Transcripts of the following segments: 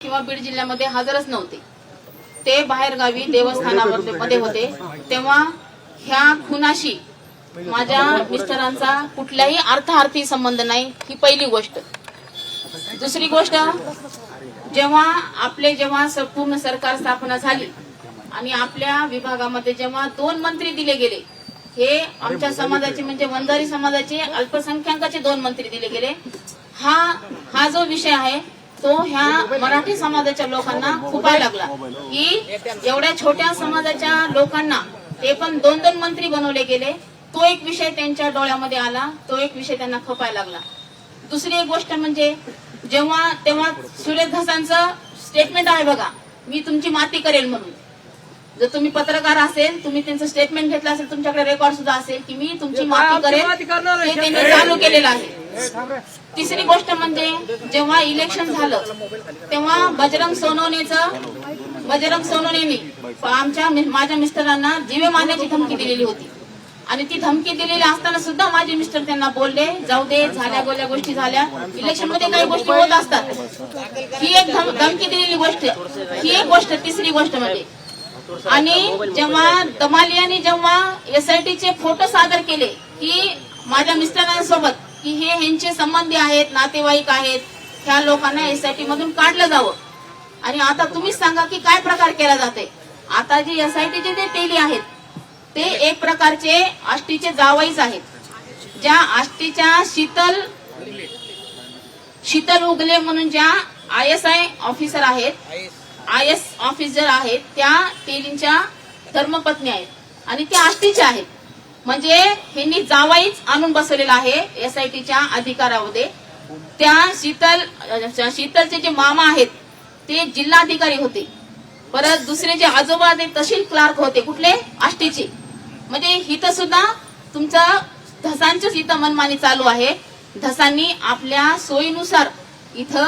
किंवा बीड जिल्ह्यामध्ये हजरच नव्हते. ते बाहेरगावी देवस्थानावर मध्ये होते. तेव्हा ह्या खुनाशी माझ्या मिस्टरांचा कुठल्याही अर्थार्थी संबंध नाही ही पहिली गोष्ट. दुसरी गोष्ट जेव्हा आपले जेव्हा पूर्ण सरकार स्थापना झाली आणि आपल्या विभागामध्ये जेव्हा दोन मंत्री दिले गेले हे आमच्या समाजाचे म्हणजे वंजारी समाजाचे अल्पसंख्याकाचे दोन मंत्री दिले गेले. हा हा जो विषय आहे तो ह्या मराठी समाजाच्या लोकांना खुपायला लागला. की एवढ्या छोट्या समाजाच्या लोकांना ते पण दोन दोन मंत्री बनवले गेले. तो एक विषय त्यांच्या डोळ्यामध्ये आला तो एक विषय त्यांना खपायला लागला. दुसरी एक गोष्ट म्हणजे जेव्हा तेव्हा सुरेश धसांचं स्टेटमेंट आहे बघा मी तुमची माती करेल म्हणून. जर तुम्ही पत्रकार असेल तुम्ही त्यांचं स्टेटमेंट घेतलं असेल तुमच्याकडे रेकॉर्ड सुद्धा असेल की मी तुमची माती करेल त्यांनी चालू केलेलं आहे. तिसरी गोष्ट म्हणजे जेव्हा इलेक्शन झालं तेव्हा बजरंग सोनवणेचं बजरंग सोनवणेने आमच्या माझ्या मिस्टरांना जीवे मारण्याची धमकी दिलेली होती. आणि ती धमकी दिलेली असताना सुद्धा माझे मिस्टर त्यांना बोलले जाऊ दे झाल्या गोल्या गोष्टी झाल्या. इलेक्शनमध्ये काही गोष्टी होत असतात. ही एक धम- धमकी दिलेली गोष्ट ही एक गोष्ट तिसरी गोष्ट म्हणजे. आणि जेव्हा दमालियाने जेव्हा एसआयटीचे फोटो सादर केले की माझ्या मिस्टरांसोबत की हे ह्यांचे संबंधी आहेत नातेवाईक आहेत ह्या लोकांना एसआयटी मधून काढलं जावं. आणि आता तुम्हीच सांगा की काय प्रकार केला जाते आता जे एसआयटीचे जे टेली आहेत ते एक प्रकारचे आष्टीचे जावईच आहेत. ज्या आष्टीच्या शीतल शीतल उगले म्हणून ज्या आय एस आय ऑफिसर आहेत आय एस ऑफिसर आहेत त्या टेलींच्या धर्मपत्नी आहेत. आणि त्या आष्टीच्या आहेत. म्हणजे ह्यांनी जावाईच आणून बसवलेला आहे एसआयटीच्या अधिकारामध्ये. त्या शीतल शीतलचे जे मामा आहेत ते जिल्हाधिकारी होते. परत दुसरे जे आजोबा ते तहसील क्लार्क होते. कुठले? आष्टीचे. म्हणजे इथं सुद्धा तुमचं धसांचंच इथं मनमानी चालू आहे. धसांनी आपल्या सोयीनुसार इथं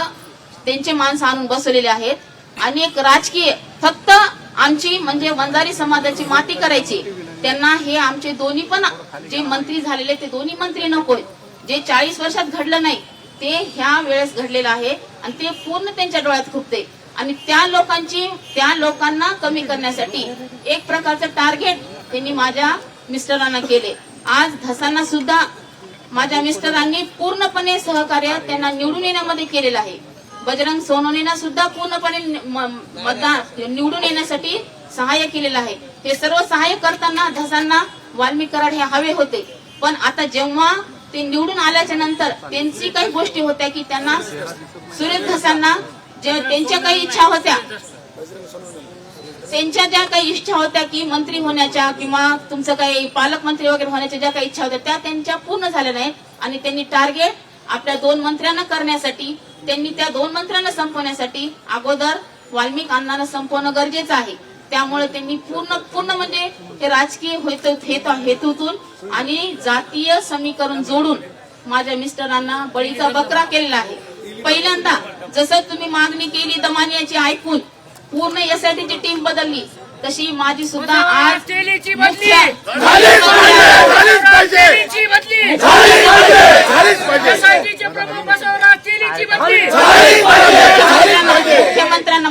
त्यांचे माणसं आणून बसवलेले आहेत. आणि एक राजकीय फक्त आमची म्हणजे वंजारी समाजाची माती करायची. त्यांना हे आमचे दोन्ही पण जे मंत्री झालेले ते दोन्ही मंत्री नकोय जे चाळीस वर्षात घडलं नाही ते ह्या वेळेस घडलेलं आहे आणि ते पूर्ण त्यांच्या डोळ्यात खुपते. आणि त्या लोकांची त्या लोकांना कमी करण्यासाठी एक प्रकारचं टार्गेट त्यांनी माझ्या मिस्टरांना केले. आज धसांना सुद्धा माझ्या मिस्टरांनी पूर्णपणे सहकार्य त्यांना निवडून येण्यामध्ये केलेलं आहे. बजरंग सोनवणेना सुद्धा पूर्णपणे म- मतदान निवडून येण्यासाठी सहाय्य केलेलं आहे. हे सर्व सहाय्य करताना धसांना वाल्मिक कराड हे हवे होते. पण आता जेव्हा ते निवडून आल्याच्यानंतर त्यांची काही गोष्टी होत्या की त्यांना सुरेश धसांना त्यांच्या काही इच्छा होत्या त्यांच्या ज्या काही इच्छा होत्या की मंत्री होण्याच्या किंवा तुमचं काही पालकमंत्री वगैरे होण्याच्या ज्या काही इच्छा होत्या त्या त्यांच्या पूर्ण झाल्या नाहीत. आणि त्यांनी टार्गेट आपल्या दोन मंत्र्यांना करण्यासाठी त्यांनी त्या दोन मंत्र्यांना संपवण्यासाठी अगोदर वाल्मिक अण्णांना संपवणं गरजेचं आहे. त्यामुळे त्यांनी पूर्ण पूर्ण म्हणजे हे राजकीय हेतू- हेतू- हेतूतून आणि जातीय समीकरण जोडून माझ्या मिस्टरांना बळीचा बकरा केलेला आहे. पहिल्यांदा जसं तुम्ही मागणी केली दमानियाची ऐकून पूर्ण एसआयटीची टीम बदलली तशी माझी सुद्धा आज तेलीची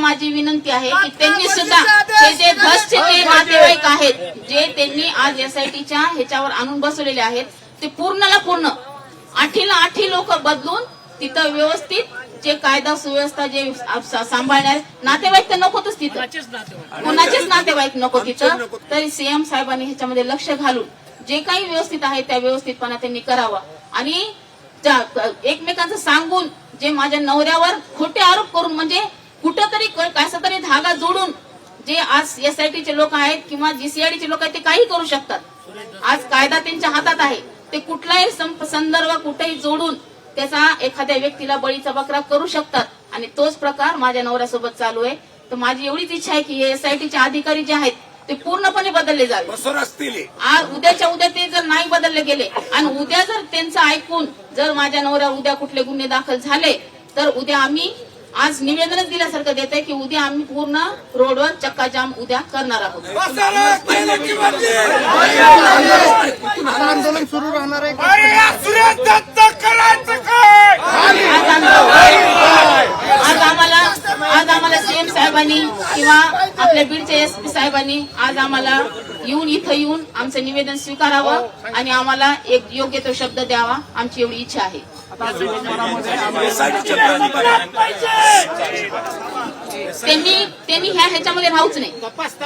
माझी विनंती आहे की त्यांनी सुद्धा हे जे धसचे जे नातेवाईक आहेत जे त्यांनी आज एसआयटीच्या ह्याच्यावर आणून बसवलेले आहेत ते पूर्णला पूर्ण. आठीला आठी लोक बदलून तिथं व्यवस्थित जे कायदा सुव्यवस्था जे सांभाळणार नातेवाईक तर नकोतच तिथं. कोणाचेच नातेवाईक. नको तिथं. तरी सीएम साहेबांनी ह्याच्यामध्ये लक्ष घालून जे काही व्यवस्थित आहे त्या व्यवस्थितपणा त्यांनी करावा. आणि एकमेकांचं सांगून जे माझ्या नवऱ्यावर खोटे आरोप करून म्हणजे कुठंतरी कसा तरी धागा जोडून जे आज एसआयटीचे लोक आहेत किंवा जीसीआयडीचे लोक आहेत ते काही करू शकतात. आज कायदा त्यांच्या हातात आहे. ते कुठलाही संदर्भ कुठेही जोडून त्याचा एखाद्या व्यक्तीला बळीचा बकरा करू शकतात. आणि तोच प्रकार माझ्या नवऱ्यासोबत चालू आहे. तर माझी एवढीच इच्छा आहे की हे एसआयटीचे अधिकारी जे आहेत ते पूर्णपणे बदलले जावे. आज उद्याच्या उद्या ते जर नाही बदलले गेले आणि उद्या जर त्यांचं ऐकून जर माझ्या नवऱ्या उद्या कुठले गुन्हे दाखल झाले तर उद्या आम्ही आज निवेदनच दिल्यासारखं देत आहे की उद्या आम्ही पूर्ण रोडवर चक्काजाम उद्या करणार आहोत. बदली आंदोलन सुरू राहणार आज आम्हाला आज आम्हाला सीएम साहेबांनी किंवा आपल्या बीडच्या एस पी साहेबांनी आज आम्हाला येऊन इथं येऊन आमचं निवेदन स्वीकारावं आणि आम्हाला एक योग्य तो शब्द द्यावा आमची एवढी इच्छा आहे. त्यांनी त्यांनी ह्या ह्याच्यामध्ये राहूच नाही.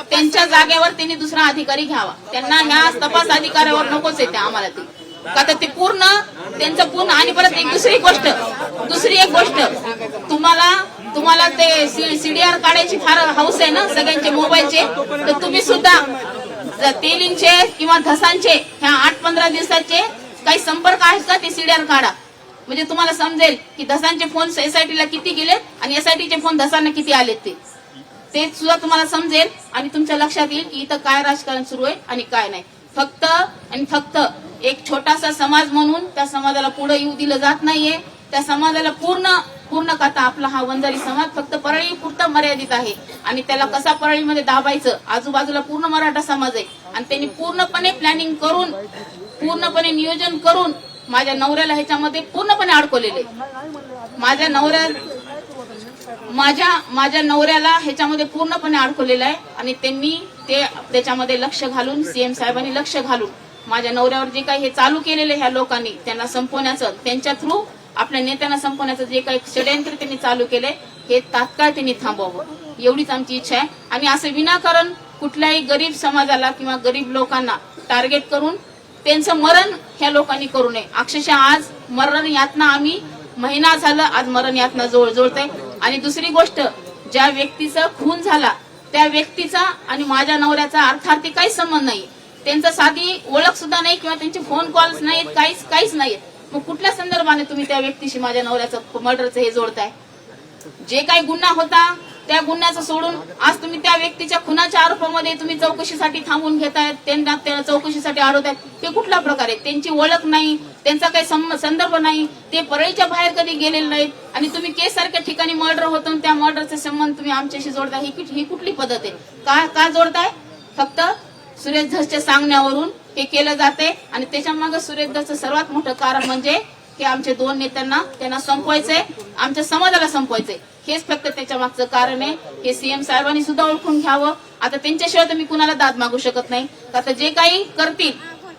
त्यांच्या जागेवर त्यांनी दुसरा अधिकारी घ्यावा. त्यांना ह्या तपास अधिकाऱ्यावर नकोच येते आम्हाला ते. का तर ते पूर्ण त्यांचं पूर्ण आणि परत एक दुसरी गोष्ट दुसरी एक गोष्ट तुम्हाला तुम्हाला ते सीडीआर काढायची फार हौस आहे ना सगळ्यांचे मोबाईलचे? तर तुम्ही सुद्धा तेलींचे किंवा धसांचे ह्या आठ पंधरा दिवसाचे काही संपर्क आहेत का ते सीडीआर काढा. म्हणजे तुम्हाला समजेल की धसांचे फोन एसआयटीला किती गेलेत आणि एसआयटीचे फोन धसांना किती आलेत ते. ते सुद्धा तुम्हाला समजेल आणि तुमच्या लक्षात येईल की इथं काय राजकारण सुरू आहे आणि काय नाही. फक्त आणि फक्त एक छोटासा समाज म्हणून त्या समाजाला पुढे येऊ दिलं जात नाहीये. त्या समाजाला पूर्ण पूर्ण कथा आपला हा वंजारी समाज फक्त परळी पुरता मर्यादित आहे. आणि त्याला कसा परळीमध्ये दाबायचं? आजूबाजूला पूर्ण मराठा समाज आहे. आणि त्यांनी पूर्णपणे प्लॅनिंग करून पूर्णपणे नियोजन करून माझ्या नवऱ्याला ह्याच्यामध्ये पूर्णपणे अडकवलेले. माझ्या नवऱ्या माझ्या माझ्या नवऱ्याला ह्याच्यामध्ये पूर्णपणे अडकवलेलं आहे. आणि त्यांनी ते त्याच्यामध्ये लक्ष घालून सीएम साहेबांनी लक्ष घालून माझ्या नवऱ्यावर जे काही हे चालू केलेले ह्या लोकांनी त्यांना संपवण्याचं त्यांच्या थ्रू आपल्या नेत्यांना संपवण्याचं जे काही षडयंत्र त्यांनी चालू केले हे तात्काळ त्यांनी थांबवावं. एवढीच आमची इच्छा आहे. आणि असं विनाकारण कुठल्याही गरीब समाजाला किंवा गरीब लोकांना टार्गेट करून त्यांचं मरण ह्या लोकांनी करू नये. अक्षरशः आज मरण यातना आम्ही महिना झाला आज मरण यातना जोड जोडते आणि दुसरी गोष्ट ज्या व्यक्तीचा खून झाला त्या व्यक्तीचा आणि माझ्या नवऱ्याचा अर्थार्थी काहीच संबंध नाही. त्यांचा साधी ओळख सुद्धा नाही किंवा त्यांचे फोन कॉल्स नाहीत काहीच काहीच नाहीत. मग कुठल्या संदर्भाने तुम्ही त्या व्यक्तीशी माझ्या नवऱ्याचं मर्डरचं हे जोडताय? जे काही गुन्हा होता त्या गुन्ह्याचं सोडून आज तुम्ही त्या व्यक्तीच्या खुनाच्या आरोपामध्ये तुम्ही चौकशीसाठी थांबून घेतायत त्यांना त्या चौकशीसाठी अडवतायत ते कुठल्या प्रकारे? त्यांची ओळख नाही त्यांचा काही सं- संदर्भ नाही ते परळीच्या बाहेर कधी गेलेले नाहीत आणि तुम्ही केस सारख्या ठिकाणी मर्डर होतो आणि त्या मर्डरचे संबंध तुम्ही आमच्याशी जोडताय. ही ही कुठली पद्धत आहे? का का जोडताय? फक्त सुरेश धसच्या सांगण्यावरून हे केलं जाते आणि त्याच्यामागे सुरेश धसचं सर्वात मोठं कारण म्हणजे की आमच्या दोन नेत्यांना त्यांना संपवायचंय आमच्या समाजाला संपवायचंय. हेच फक्त त्याच्या मागचं कारण आहे. हे सीएम साहेबांनी सुद्धा ओळखून घ्यावं. आता त्यांच्याशिवाय तर मी कुणाला दाद मागू शकत नाही. आता जे काही करतील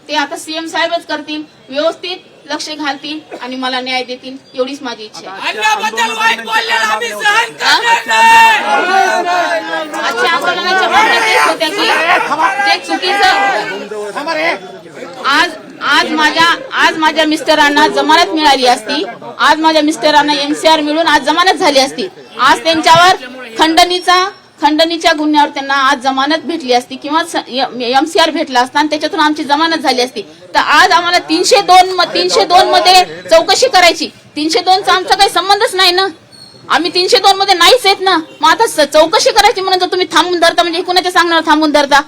ते आता सीएम साहेबच करतील. व्यवस्थित लक्ष घालतील आणि मला न्याय देतील. एवढीच माझी इच्छा आहे. आजच्या आंदोलनाच्या भावना तेच होत्या की चुकीचं आज आज माझ्या आज माझ्या मिस्टरांना जमानत मिळाली असती. आज माझ्या मिस्टरांना एमसीआर मिळून आज जमानत झाली असती. आज त्यांच्यावर खंडणीचा खंडणीच्या गुन्ह्यावर त्यांना आज जमानत भेटली असती किंवा एमसीआर भेटला असता आणि त्याच्यातून आमची जमानत झाली असती. तर आज आम्हाला तीनशे दोन तीनशे दोन मध्ये चौकशी करायची. तीनशे दोनचा आमचा काही संबंधच नाही ना. आम्ही तीनशे दोन मध्ये नाहीच येत ना. मग आता चौकशी करायची म्हणून जर तुम्ही थांबून धरता म्हणजे कुणाच्या सांगणार थांबून धरता?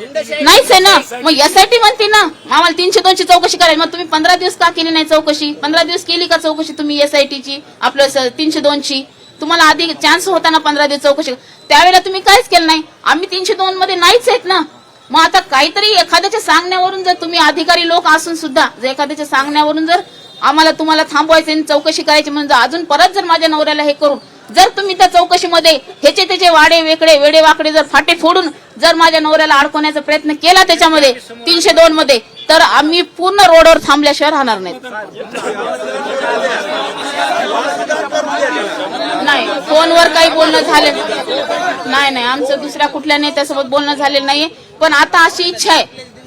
नाहीच आहे ना. मग यासाठी म्हणते ना. आम्हाला तीनशे दोनची चौकशी करायची. मग तुम्ही पंधरा दिवस का केली नाही चौकशी? पंधरा दिवस केली का चौकशी तुम्ही एसआयटीची आपलं तीनशे दोनची? तुम्हाला आधी चान्स होता ना पंधरा दिवस चौकशी? त्यावेळेला तुम्ही काहीच केलं नाही. आम्ही तीनशे दोन मध्ये नाहीच आहेत ना. मग आता काहीतरी एखाद्याच्या सांगण्यावरून जर तुम्ही अधिकारी लोक असून सुद्धा जर एखाद्याच्या सांगण्यावरून जर आम्हाला तुम्हाला थांबवायचं आणि चौकशी करायची म्हणजे अजून परत जर माझ्या नवऱ्याला हे करून जर तुम्ही त्या चौकशीमध्ये ह्याचे त्याचे वाडे वेकडे वेडे वाकडे जर फाटे फोडून जर माझ्या नवऱ्याला अडकवण्याचा प्रयत्न केला त्याच्यामध्ये तीनशे दोन मध्ये तर आम्ही पूर्ण रोडवर थांबल्याशिवाय राहणार नाहीत. नाही फोनवर काही बोलणं झालं नाही नाही आमचं दुसऱ्या कुठल्या नेत्यासोबत बोलणं झालेलं नाहीये. पण आता अशी इच्छा आहे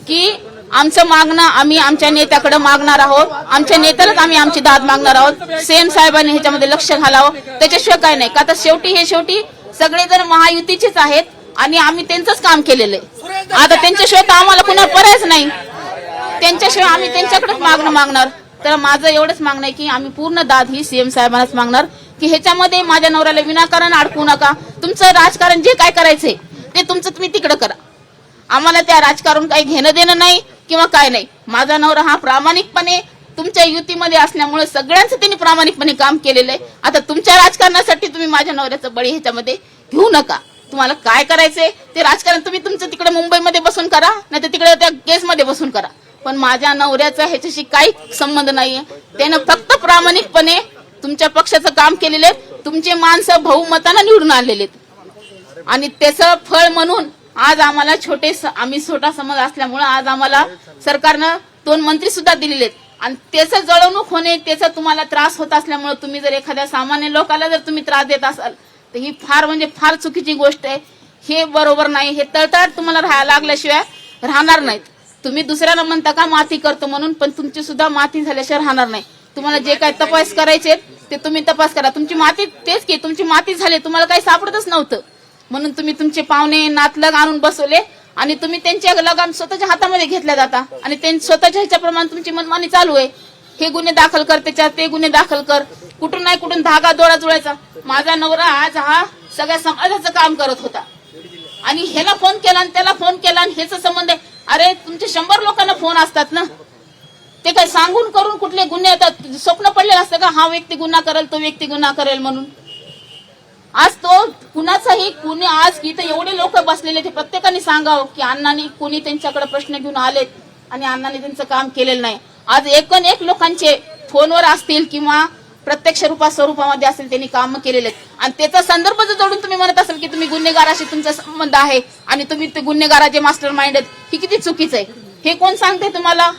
की आमचं मागणं आम्ही आमच्या नेत्याकडे मागणार आहोत. आमच्या नेत्यालाच आम्ही आमची दाद मागणार आहोत. सेम साहेबांनी ह्याच्यामध्ये लक्ष घालावं. त्याच्याशिवाय काय नाही. का आता शेवटी हे शेवटी सगळे जण महायुतीचेच आहेत आणि आम्ही त्यांचंच काम केलेलं आहे. आता त्यांच्याशिवाय तर आम्हाला कुणा पर्यायच नाही. त्यांच्याशिवाय आम्ही त्यांच्याकडेच मागणं मागणार. तर माझं एवढंच मागणं आहे की आम्ही पूर्ण दाद ही सीएम साहेबांनाच मागणार. की ह्याच्यामध्ये माझ्या नवऱ्याला विनाकारण अडकू नका. तुमचं राजकारण जे काय करायचंय ते तुमचं तुम्ही तिकडं करा. आम्हाला त्या राजकारण काही घेणं देणं नाही. किंवा काय नाही. माझा नवरा हा प्रामाणिकपणे तुमच्या युतीमध्ये असल्यामुळे सगळ्यांचं त्यांनी प्रामाणिकपणे काम केलेलं आहे. आता तुमच्या राजकारणासाठी तुम्ही माझ्या नवऱ्याचं बळी ह्याच्यामध्ये घेऊ नका. तुम्हाला काय करायचंय? ते राजकारण तुम्ही तुमचं तिकडे मुंबईमध्ये बसून करा नाही तर तिकडे त्या केसमध्ये बसून करा. पण माझ्या नवऱ्याचा ह्याच्याशी काही संबंध नाहीये. त्यानं फक्त प्रामाणिकपणे तुमच्या पक्षाचं काम केलेलं आहे. तुमचे माणसं बहुमतानं निवडून आलेले आहेत. आणि त्याचं फळ म्हणून आज आम्हाला छोटे स- आम्ही छोटा समाज असल्यामुळं आज आम्हाला सरकारनं दोन मंत्री सुद्धा दिलेले आहेत आणि त्याचं जळवणूक होणे त्याचा तुम्हाला त्रास होत असल्यामुळे तुम्ही जर एखाद्या सामान्य लोकाला जर तुम्ही त्रास देत असाल तर ही फार म्हणजे फार चुकीची गोष्ट आहे. हे बरोबर नाही हे तळतळाट तुम्हाला राहायला लागल्याशिवाय राहणार नाहीत. तुम्ही दुसऱ्याला म्हणता का माती करतो म्हणून पण तुमची सुद्धा माती झाल्याशिवाय राहणार नाही. तुम्हाला जे काय तपास करायचे ते तुम्ही तपास करा. तुमची माती तेच की तुमची माती झाली तुम्हाला काही सापडतच नव्हतं. म्हणून तुम्ही तुमचे पाहुणे नातलग आणून बसवले आणि तुम्ही त्यांच्या लगाम स्वतःच्या हातामध्ये घेतल्या जाता. आणि स्वतःच्या ह्याच्याप्रमाणे तुमची मनमानी चालू आहे. हे गुन्हे दाखल कर त्याच्यात ते गुन्हे दाखल कर. कुठून नाही कुठून धागा दोरा जुळायचा. माझा नवरा आज हा सगळ्या समाजाचं काम करत होता. आणि ह्याला फोन केला आणि त्याला फोन केला आणि ह्याचा संबंध आहे. अरे तुमचे शंभर लोकांना फोन असतात ना? ते काय सांगून करून कुठले गुन्हे येतात? स्वप्न पडलेलं असतं का? हा व्यक्ती गुन्हा करेल तो व्यक्ती गुन्हा करेल म्हणून? आज तो कुणाचाही कुणी आज इथं एवढे लोक बसलेले ते प्रत्येकाने सांगावं की अण्णांनी कुणी त्यांच्याकडे प्रश्न घेऊन आलेत आणि अण्णांनी त्यांचं काम केलेलं नाही. आज एकन एक लोकांचे फोनवर असतील किंवा प्रत्यक्ष रूपा स्वरूपामध्ये असेल त्यांनी काम केलेले आणि त्याचा संदर्भ जर जोडून तुम्ही म्हणत असाल की तुम्ही गुन्हेगाराशी तुमचा संबंध आहे आणि तुम्ही ते गुन्हेगाराचे मास्टर माइंड आहेत ही किती चुकीचं आहे? हे कोण सांगते तुम्हाला?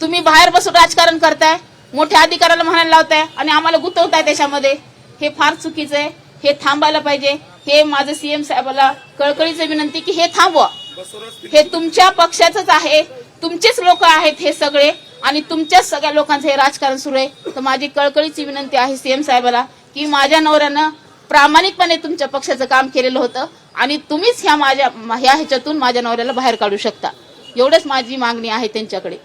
तुम्ही बाहेर बसून राजकारण करताय मोठ्या अधिकाऱ्याला म्हणायला लावताय आणि आम्हाला गुंतवताय त्याच्यामध्ये. हे फार चुकीचं आहे. हे थांबायला पाहिजे. हे माझं सीएम साहेबाला कळकळीचं विनंती की हे थांबवा. हे तुमच्या पक्षाचंच आहे. तुमचेच लोक आहेत हे सगळे. आणि तुमच्याच सगळ्या लोकांचं हे राजकारण सुरू आहे. तर माझी कळकळीची विनंती आहे सीएम साहेबाला की माझ्या नवऱ्यानं प्रामाणिकपणे तुमच्या पक्षाचं काम केलेलं होतं. आणि तुम्हीच ह्या माझ्या ह्या ह्याच्यातून माझ्या नवऱ्याला बाहेर काढू शकता. एवढंच माझी मागणी आहे त्यांच्याकडे.